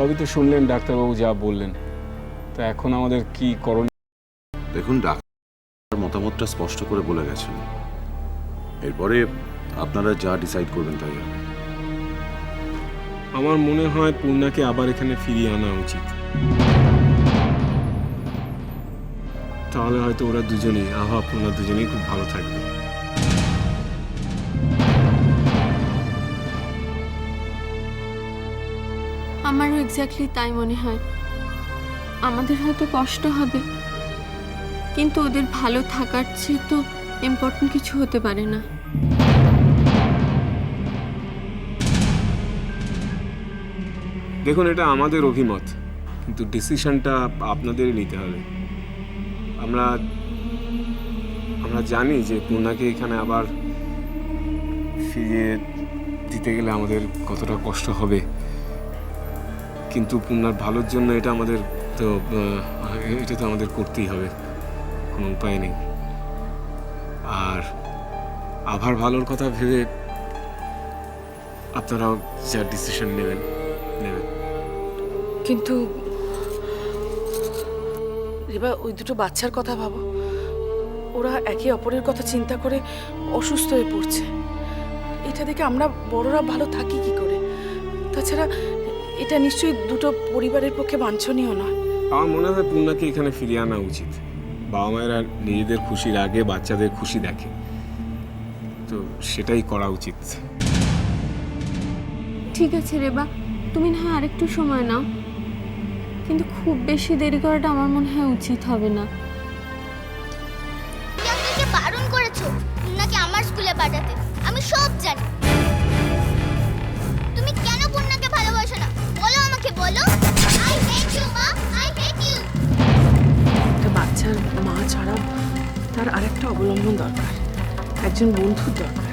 সবই তো শুনলেন ডাক্তারবাবু যা বললেন। তা এখন আমাদের কি করণ দেখুন ডাক্তার মতামতটা স্পষ্ট করে বলে গেছেন। এরপরে আপনারা যা ডিসাইড করবেন তাই হবে। আমার মনে হয় পূর্ণাকে আবার এখানে ফিরিয়ে আনা উচিত। তাহলে হয়তো ওরা দুজনেই আহা পূর্ণা দুজনেই খুব ভালো থাকবে আমারও এক্স্যাক্টলি তাই মনে হয়। আমাদের হয়তো কষ্ট হবে, কিন্তু ওদের ভালো থাকার চেয়ে তো ইম্পর্টেন্ট কিছু হতে পারে না। দেখুন, এটা আমাদের অভিমত, কিন্তু ডিসিশনটা আপনাদেরই নিতে হবে। আমরা আমরা জানি যে পূর্ণাকে এখানে আবার ফিরিয়ে দিতে গেলে আমাদের কতটা কষ্ট হবে। কিন্তু পূর্ণার ভালোর জন্য এটা আমাদের তো এটা তো আমাদের করতেই হবে। কোনো উপায় নেই। আর আভার ভালোর কথা ভেবে আপনারাও যা ডিসিশন নেবেন নেবেন। কিন্তু রেবা ওই দুটো বাচ্চার কথা ভাবো। ওরা একে অপরের কথা চিন্তা করে অসুস্থ হয়ে পড়ছে। এটা দেখে আমরা বড়রা ভালো থাকি কি করে? তাছাড়া এটা নিশ্চয়ই দুটো পরিবারের পক্ষে বাঞ্ছনীয় নয়। আমার মনে হয় পূর্ণাকে এখানে ফিরিয়ে আনা উচিত। বাবা মায়েরা নিজেদের খুশির আগে বাচ্চাদের খুশি দেখে। তো সেটাই করা উচিত। ঠিক আছে রেবা তুমি না হয় আরেকটু সময় নাও। কিন্তু খুব বেশি দেরি করাটা আমার মনে হয় উচিত হবে না। তুমি আমাকে বারণ করেছ পূর্ণাকে আমার স্কুলে পাঠাতে। আমি সব জানি। একটা বাচ্চার মা ছাড়াও। তার আরেকটা অবলম্বন দরকার। একজন বন্ধুর দরকার।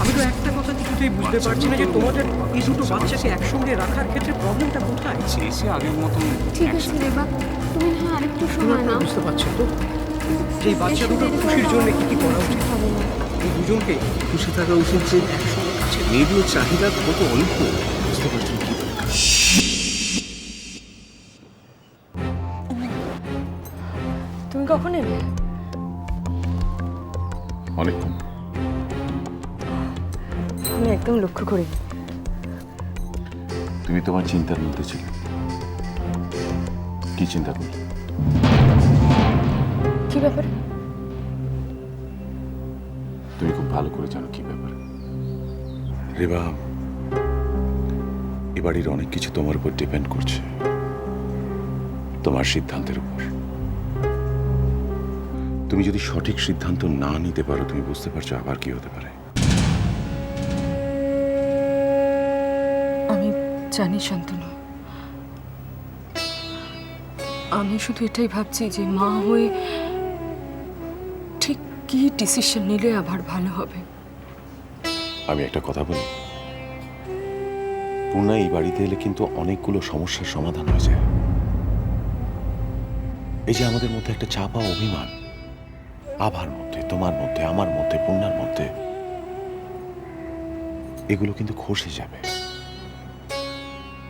আমি তো একটা কথা কিছুতেই বুঝতে পারছি না যে তোমাদের এই দুটো বাচ্চাকে একসঙ্গে রাখার ক্ষেত্রে প্রবলেমটা কোথায়? এসে আগের মতন ঠিক আছে রেবা তুমি না আরেকটু সময় নাও বুঝতে পারছ তো? সেই বাচ্চা দুটোর খুশির জন্য কি কি করা উচিত? এই দুজনকে খুশি থাকা উচিত যে একসঙ্গে মেয়েদের চাহিদা কত অল্প? বুঝতে পারছেন তুমি কখন এলে? অনেকক্ষণ। আমি একদম লক্ষ্য করি তুমি তোমার চিন্তার মধ্যে ছিলে। কি চিন্তা করলে? কি ব্যাপারে? তুমি খুব ভালো করে জানো কি ব্যাপার। রেবা এ বাড়ির অনেক কিছু তোমার উপর ডিপেন্ড করছে। তোমার সিদ্ধান্তের উপর। তুমি যদি সঠিক সিদ্ধান্ত না নিতে পারো তুমি বুঝতে পারছ আবার কি হতে পারে। আমি জানি শান্তনু। আমি শুধু এটাই ভাবছি যে মা হয়ে ঠিক কি ডিসিশন নিলে আবার ভালো হবে। আমি একটা কথা বলি। পূর্ণা এই বাড়িতে এলে কিন্তু অনেকগুলো সমস্যার সমাধান হয়ে যায়। এই যে আমাদের মধ্যে একটা চাপা অভিমান আভার মধ্যে, তোমার মধ্যে, আমার মধ্যে পূর্ণার মধ্যে। এগুলো কিন্তু খসে যাবে।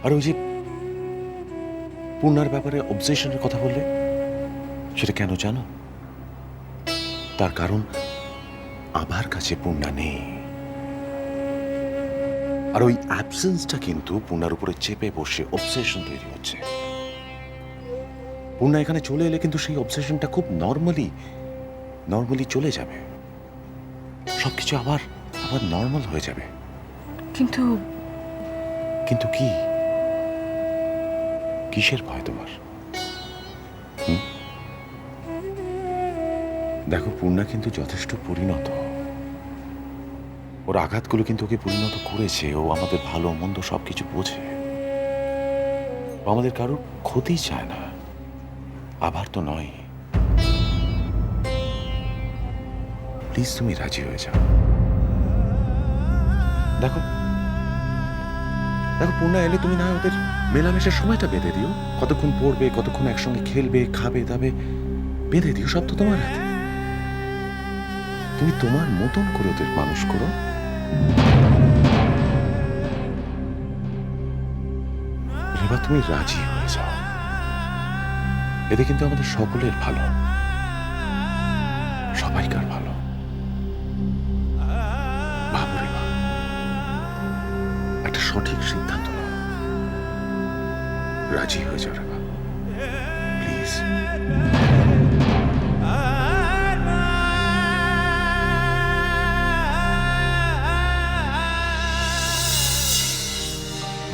আর ওই যে পূর্ণার ব্যাপারে অবজেশনের কথা বললে, সেটা কেন জানো? তার কারণ আভার কাছে পূর্ণা নেই। আর ওই অ্যাবসেন্সটা কিন্তু পূর্ণার উপরে চেপে বসে অবসেশন তৈরি হচ্ছে। পূর্ণা এখানে চলে এলে কিন্তু সেই অবসেশনটা খুব নর্মালি নর্মালি চলে যাবে। সবকিছু আবার আবার নর্মাল হয়ে যাবে। কিন্তু কিন্তু কি? কিসের ভয় তোমার? দেখো পূর্ণা কিন্তু যথেষ্ট পরিণত। ওর আঘাতগুলো কিন্তু ওকে পরিণত করেছে। ও আমাদের ভালো মন্দ সবকিছু বোঝে। ও আমাদের কারোর ক্ষতি চায় না। আবার তো নয়। প্লিজ তুমি রাজি হয়ে যাও। দেখো। দেখো, পূর্ণা এলে তুমি না ওদের মেলামেশার সময়টা বেঁধে দিও। কতক্ষণ পড়বে, কতক্ষণ একসঙ্গে খেলবে, খাবে, দাবে, বেঁধে দিও, সব তো তোমার হাতে। তুমি তোমার মতন করে ওদের মানুষ করো। এবার তুমি রাজি হয়ে যাও। এতে কিন্তু আমাদের সকলের ভালো। সবাইকার ভালো। সঠিক সিদ্ধান্ত নাও। রাজি হয়ে যাও রে মা প্লিজ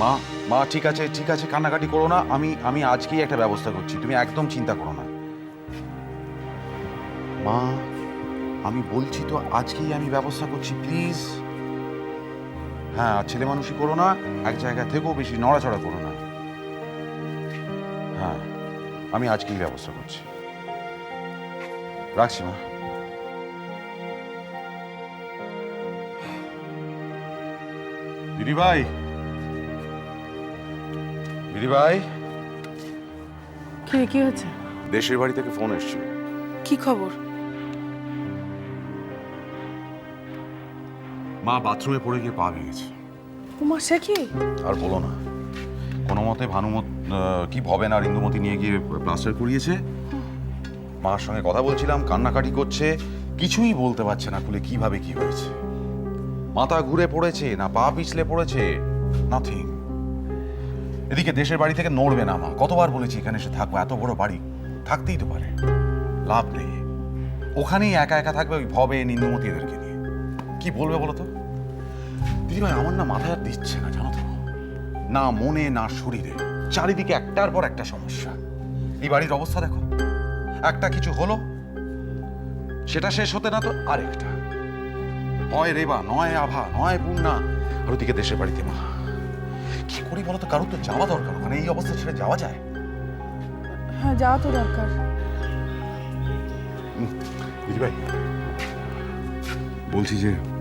মা মা, ঠিক আছে ঠিক আছে, কান্নাকাটি করো না। আমি আমি আজকেই একটা ব্যবস্থা করছি। তুমি একদম চিন্তা করো না। মা, আমি বলছি তো, আজকেই আমি ব্যবস্থা করছি। প্লিজ হ্যাঁ আর ছেলে মানুষই করো না এক জায়গা থেকেও বেশি নড়াচড়া করো না। হ্যাঁ আমি আজকেই ব্যবস্থা করছি। রাখছি মা। দিদি ভাই। দিদি ভাই। কি কি হচ্ছে দেশের বাড়ি থেকে ফোন এসেছিল। কি খবর? মা বাথরুমে পড়ে গিয়ে পা ভেঙেছে। তোমার সে কি? আর বলো না। কোনো মতে ভানুমত কি ভবেন আর ইন্দুমতি নিয়ে গিয়ে প্লাস্টার করিয়েছে? মার সঙ্গে কথা বলছিলাম কান্নাকাটি করছে কিছুই বলতে পারছে না খুলে কীভাবে কি হয়েছে। মাথা ঘুরে পড়েছে না পা পিছলে পড়েছে নাথিং এদিকে দেশের বাড়ি থেকে নড়বে না মা। কতবার বলেছি এখানে এসে থাকব এত বড় বাড়ি থাকতেই তো পারে। লাভ নেই। ওখানেই একা একা থাকবে ওই ভবে ইন্দুমতি এদেরকে কি বলবে বলো তো? দিদিভাই আমার না মাথায় আর দিচ্ছে না জানো তো। না মনে না শরীরে। চারিদিকে একটার পর একটা সমস্যা। এই বাড়ির অবস্থা দেখো। একটা কিছু হলো সেটা শেষ হতে না তো আরেকটা। হয় রেবা নয় আভা নয় পূর্ণা। আর ওদিকে দেশের বাড়িতে মা। কি করি বলো তো কারোর তো যাওয়া দরকার। ওখানে এই অবস্থা ছেড়ে যাওয়া যায়? হ্যাঁ যাওয়া তো দরকার। দিদিভাই বলছি যে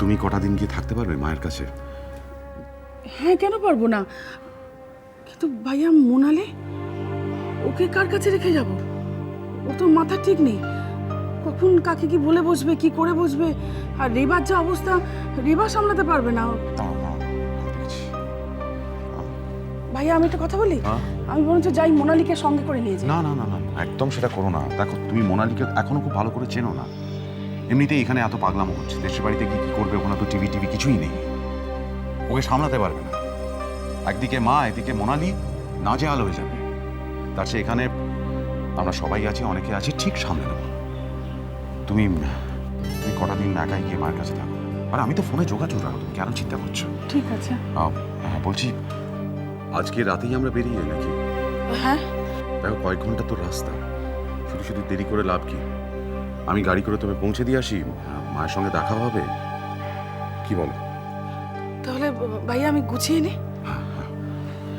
তুমি কটা দিন গিয়ে থাকতে পারবে মায়ের কাছে? হ্যাঁ কেন পারব না? কিন্তু ভাইয়া মোনালে ওকে কার কাছে রেখে যাব? ও তো মাথা ঠিক নেই। কখন কাকে কি বলে বসবে কি করে বসবে? আর রেবার যা অবস্থা রেবা সামলাতে পারবে না। ভাইয়া আমি একটা কথা বলি? হ্যাঁ? আমি বরঞ্চ যাই মোনালিকে সঙ্গে করে নিয়ে যাই। না না না না একদম সেটা করো না। দেখো তুমি মোনালিকে এখনও খুব ভালো করে চেনো না। এমনিতেই এখানে এত পাগলামো হচ্ছে দেশের বাড়িতে গিয়ে কি করবে ওখানে তো টিভি টিভি কিছুই নেই। ওকে সামলাতে পারবে না। একদিকে মা এদিকে মোনালি নাজেহাল হয়ে যাবে। তার সে এখানে আমরা সবাই আছি অনেকে আছি ঠিক সামনে দেবো তুমি তুমি কটা দিন একাই গিয়ে মায়ের কাছে থাকো। আর আমি তো ফোনে যোগাযোগ রাখো তুমি কেন চিন্তা করছ? ঠিক আছে। হ্যাঁ বলছি আজকে রাতেই আমরা বেরিয়ে নাকি? হ্যাঁ। দেখো কয়েক ঘণ্টা তো রাস্তা। শুধু শুধু দেরি করে লাভ কি? আমি গাড়ি করে তবে পৌঁছে দিয়ে আসি? মায়ের সঙ্গে দেখা হবে? কি বলো? তাহলে ভাইয়া আমি গুছিয়ে নিই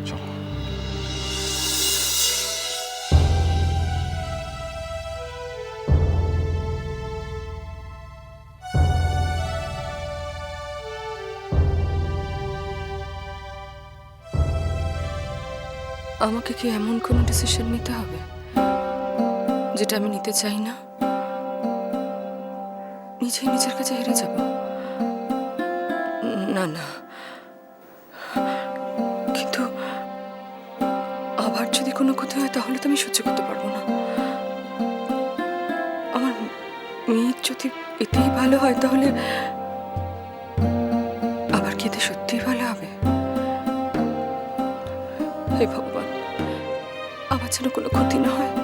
চলো। আমাকে কি এমন কোনো ডিসিশন নিতে হবে? যেটা আমি নিতে চাই না? নিজেই নিজের কাছে হেরে যাব। না না। কিন্তু আবার যদি কোনো ক্ষতি হয়, তাহলে তো আমি সহ্য করতে পারব না। আমার মেয়ের যদি এতেই ভালো হয়, তাহলে আবার কি এতে সত্যিই ভালো হবে? হে ভগবান আবার যেন কোনো ক্ষতি না হয়।